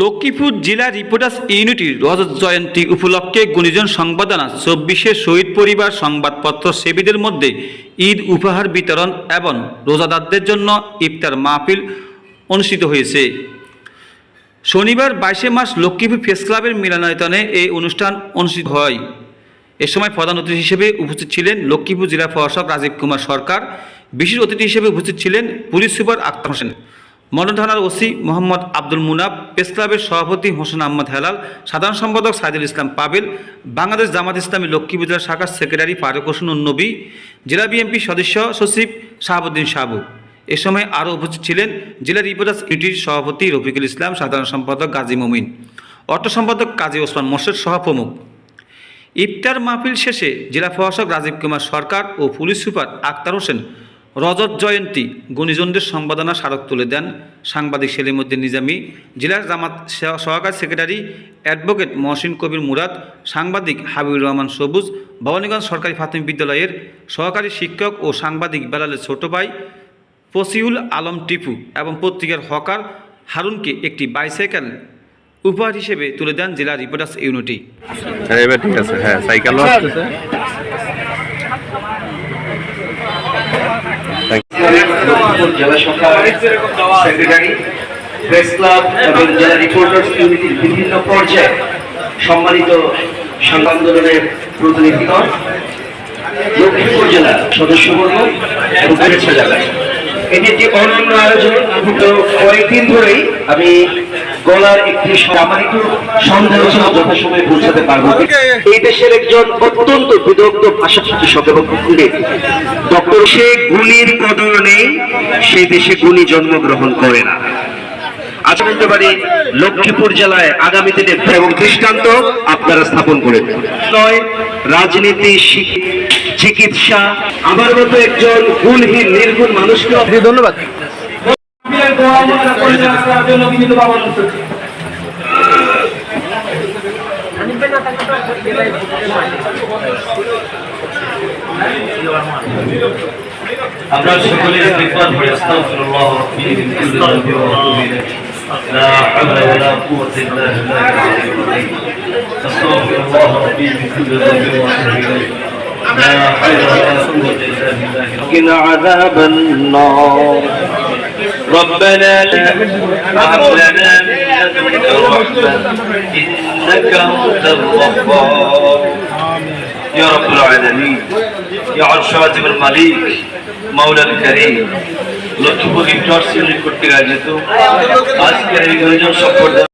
লক্ষ্মীপুর জেলা রিপোর্টার্স ইউনিটির রজত জয়ন্তী উপলক্ষে গুণীজন সংবাদনা চব্বিশে শহীদ পরিবার সংবাদপত্র সেবীদের মধ্যে ঈদ উপহার বিতরণ এবং রোজাদারদের জন্য ইফতার মাহফিল অনুষ্ঠিত হয়েছে। শনিবার বাইশে মার্চ লক্ষ্মীপুর প্রেস ক্লাবের মিলনায়তনে এই অনুষ্ঠান অনুষ্ঠিত হয়। এ সময় প্রধান অতিথি হিসেবে উপস্থিত ছিলেন লক্ষ্মীপুর জেলা প্রশাসক রাজীব কুমার সরকার। বিশেষ অতিথি হিসেবে উপস্থিত ছিলেন police super Akter Hossain. Modern থানার ওসি মোহাম্মদ আব্দুল মুনাব, প্রেস ক্লাবের সভাপতি হোসেন আহমদ হেলাল, সাধারণ সম্পাদক সাইদুল ইসলাম পাবেল, বাংলাদেশ জামাত ইসলামী লক্ষ্মীপুর জেলা শাখার সেক্রেটারি ফারুক হোসেন নবী জেলা বিএনপি সদস্য সচিব শাহাবুদ্দিন সাবু এ সময় আরও উপস্থিত ছিলেন জেলা রিপোর্টার্স ইউনিটির সভাপতি রফিকুল ইসলাম, সাধারণ সম্পাদক গাজী মমিন। অর্থ সম্পাদক কাজী ওসমান মোর্শেদ সহ প্রমুখ। ইফতার মাহফিল শেষে জেলা প্রশাসক রাজীব কুমার সরকার ও পুলিশ সুপার আক্তার হোসেন রজত জয়ন্তী গুণীজনদের সম্পাদনা স্মারক তুলে দেন সাংবাদিক সেলিমুদ্দিন নিজামী। জেলার জামাত সহ- সহকারী সেক্রেটারি অ্যাডভোকেট মহসিন কবির মুরাদ সাংবাদিক হাবিবুর রহমান সবুজ ভবানীগঞ্জ সরকারি প্রাথমিক বিদ্যালয়ের সহকারী শিক্ষক ও সাংবাদিক বেলালের ছোট ভাই ফসিউল আলম টিপু এবং পত্রিকার হকার হারুনকে একটি বাইসাইকেল উপহার হিসেবে তুলে দেন জেলা রিপোর্টার্স ইউনিটি। হ্যাঁ এবার ঠিক আছে। হ্যাঁ সাইকেলও আসতেছে লক্ষ্মীপুর জেলা শাখার সেক্রেটারি প্রেস ক্লাব এবং জেলা রিপোর্টার্স বিভিন্ন পর্যায়ে সম্মানিত সংবাদ আন্দোলনের প্রতিনিধিগণ লক্ষ্মীপুর জেলা সদস্যবর্গ এবং শুভেচ্ছা জানাই এটি একটি অনন্য আয়োজন। তো কয়েকদিন ধরেই আমি গলার একটি স- আমার একটু সন্দেহ যথাসময়ে পৌঁছাতে পারব। এই দেশের একজন অত্যন্ত বিদগ্ধ ডক্টর সে গুণীর কদর নেই সে দেশে গুণী জন্মগ্রহণ করে না। আজ বলতে পারি লক্ষ্মীপুর জেলায় আগামী দিনে এবং দৃষ্টান্ত আপনারা স্থাপন করে নয় রাজনীতি শিক- চিকিৎসা আমার মতো একজন গুণহীন নির্গুণ মানুষকে ধন্যবাদ। আমরা সকলে করি আস্তাগফিরুল্লাহ রাব্বি মিন কুল্লি যানবি ওয়া আতুবু ইলাইহি লা হাওলা ওয়া লা কুওয়াতা ইল্লা বিল্লাহিল আলিয়্যিল আযীম لا حول ولا قوة إلا بالله قنا عذاب النار ربنا لا هب لنا من لدنك رحمة إنك أنت الغفار يا رب العالمين يا عرش عظيم الملك مولى الكريم লক্ষ্মীপুর ইন্টার্স ইউনিট করতে আয়োজিত আজকের এই গুরুজন সম্পর্কে